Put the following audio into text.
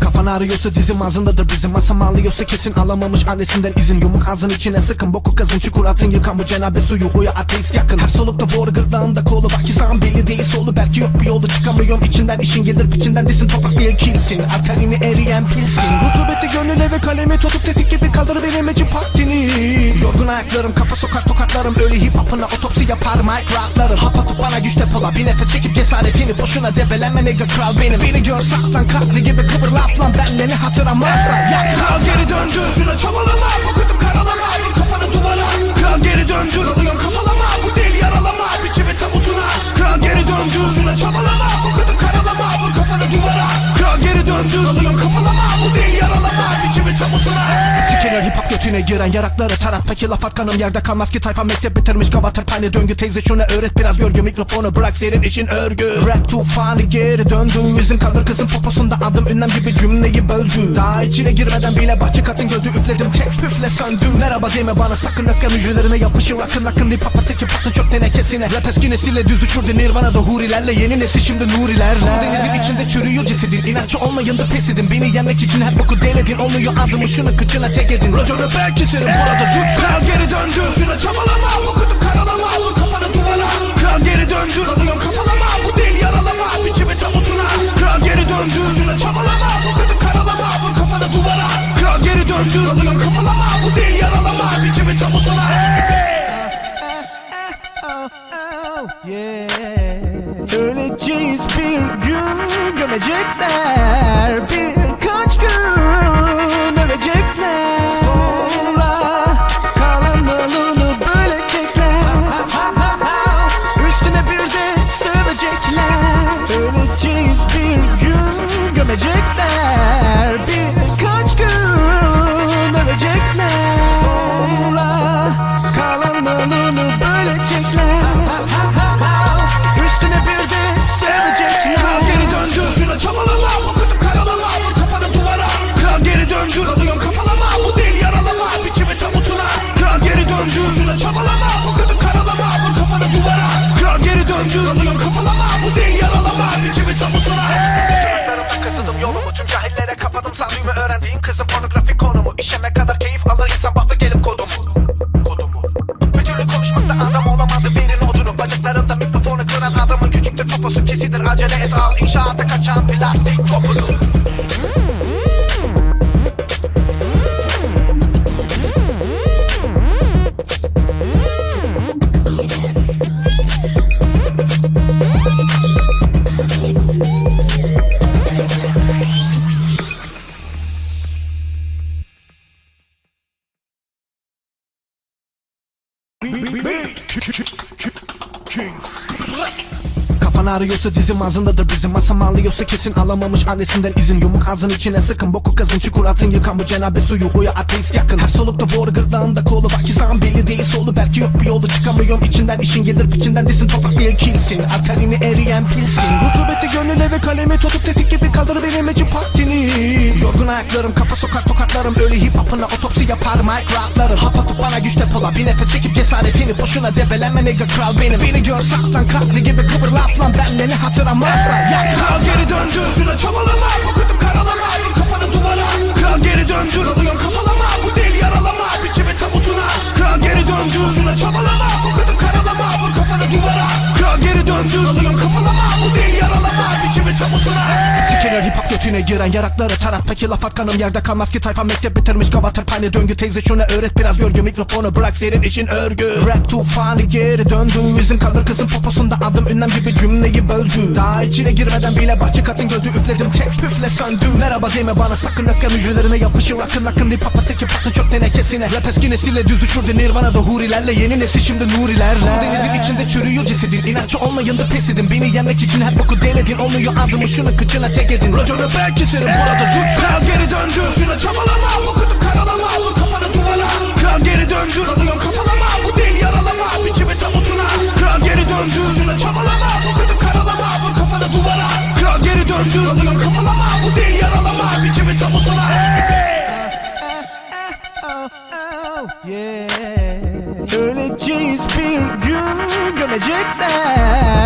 Kafan ağrıyorsa dizim ağzındadır. Bizim Masam ağlıyorsa kesin alamamış annesinden izin. Yumuk ağzın içine sıkın boku kazın. Çukur atın yıkan bu cenabe suyu. Huya ateist yakın. Her solukta vur gırtlağında kolu Bak ki belli değil solu Belki yok. Bir yolu çıkamıyorum. İçinden işin gelir piçinden disin. Toprak diye kilsin Alkalini eriyen pilsin. Rutubetli gönül ve kalemi tutup tetik gibi kaldır benim için partini Yorgun ayaklarım kafa sokar tokatlarım. Öyle hip hop'ına otopsi yapar mic rahatlarım Hap atıp bana güç depola bir nefes çekip cesaretini Boşuna develenme nigga kral benim. Beni gör saklan kalklı gibi kıvır laf lan Ben beni hatırlamazsan yak Kral geri döndü. Şuna çabalama Okudum karalama. Kafanı duvara. Kral geri döndü. Alıyorum kafalama Bu değil yaralama. Biçimi tabutuna. Kral geri döndü. Şuna çabalama Okudum karalama. Vur kafanı duvara. Kral geri döndü götüne giren yarakları tarat Peki laf kanım yerde kalmaz ki tayfa mektep bitirmiş Kava terpane döngü teyze şuna öğret biraz görgü Mikrofonu bırak senin işin örgü. Rap tufanı geri döndü Yüzün kalır kızın poposunda adım ünlem gibi cümleyi böldü. Daha içine girmeden bile bahçe katın gözü üfledim Tek püfle söndüm Merhaba deme bana sakın öpken hücrelerine yapışır Akın akın dip hapa sekip atın çöp tenekesine. Rap eskinesiyle düz uçurdu nirvanada hurilerle. Yeni nesil şimdi nuriler Su denizin içinde çürüyor cesedin İnançı olmayın da pes edin. Beni yenmek için her boku denedin Olmuyor adımı şunu kıçına tek edin. Raconu ben keserim burada zut Kral geri döndü. Şuna çabalama. Okudum karalama. Vur kafanı duvara Kral geri döndü. Alıyorum kafalama. Bu değil yaralama. Biçimi tabutuna. Kral geri döndü. Şuna çabalama. Okudum karalama. Vur kafanı duvara. Kral geri döndü. Alıyorum kafalama. Bu değil yaralama. Biçimi tabutuna. Öleceğiz bir gün. Gömecekler öğrendiğin kızın pornografik konumu. İşeme kadar keyif alır insan baktı gelip kodumu. Kodumu. Bir türlü konuşmakta adam olamadı verin odunu Bacaklarında mikrofonu kıran adamın küçüktür poposu kesidir Acele et al inşaata kaçan plastik topunu Kafan ağrıyorsa dizim ağzındadır. Bizim Masam ağlıyorsa kesin alamamış annesinden izin. Yumuk ağzın içine sıkın. Boku kazın. Çukur atın. Yıkan bu cenabe suyu. Huya ateist yakın. Her solukta vur gırtlağında kolu Bak ki belli değil solu Belki yok. Bir yolu çıkamıyorum. İçinden işin gelir piçinden disin Toprak diye kilsin Alkalini eriyen pilsin. Rutubetli gönül ve kalemi tutup tetik gibi kaldır benim için partini. Yorgun ayaklarım kafa sokar tokatlarım. Öyle hip hop'ına otopsi yapar mic rahatlarım. Hap atıp bana güç depola bir nefes çekip cesaretini Boşuna develenme nigga kral benim. Beni gör saklan kalklı gibi kıvır laf lan Ben beni hatırlamazsan yak Kral geri döndü şuna çabalama Okudum karalama. Kafanı duvara Kral geri döndü alıyorum kafalama Bu değil yaralama biçimi tabutuna. Kral geri döndü şuna çabalama Okudum karalama. Vur kafanı duvara Kral geri döndü alıyorum kafalama Bu değil yaralama biçimi tabutuna Götüne giren yarakları tarat Peki laf at kanım yerde kalmaz ki tayfa mektep bitirmiş Kava terpane döngü teyze şuna öğret biraz görgü Mikrofonu bırak senin işin örgü. Rap tufanı geri döndü Yüzün kalır kızın poposunda adım ünlem gibi cümleyi böldü. Daha içine girmeden bile bahçe katın gözü üfledim Tek püfle söndüm Merhaba deme bana sakın öpken hücrelerine yapışır Akın akın dip hapa sekip atın çöp tenekesine. Rap eskinesiyle düz uçurdu nirvanada hurilerle. Yeni nesil şimdi nuriler Su denizin içinde çürüyor cesedin İnançı olmayın da pes Beni yenmek için her boku denedin Olmuyor adımı şunu kıçına tek edin. Raconu ben keserim burada zut Kral geri döndü. Şuna çabalama Okudum karalama. Vur kafanı duvara Kral geri döndü. Alıyorum kafalama. Bu değil yaralama. Biçimi tabutuna. Kral geri döndü. Şuna çabalama. Okudum karalama. Vur kafanı duvara. Kral geri döndü. Alıyorum kafalama. Bu değil yaralama. Biçimi tabutuna. Öleceğiz bir gün gömecekler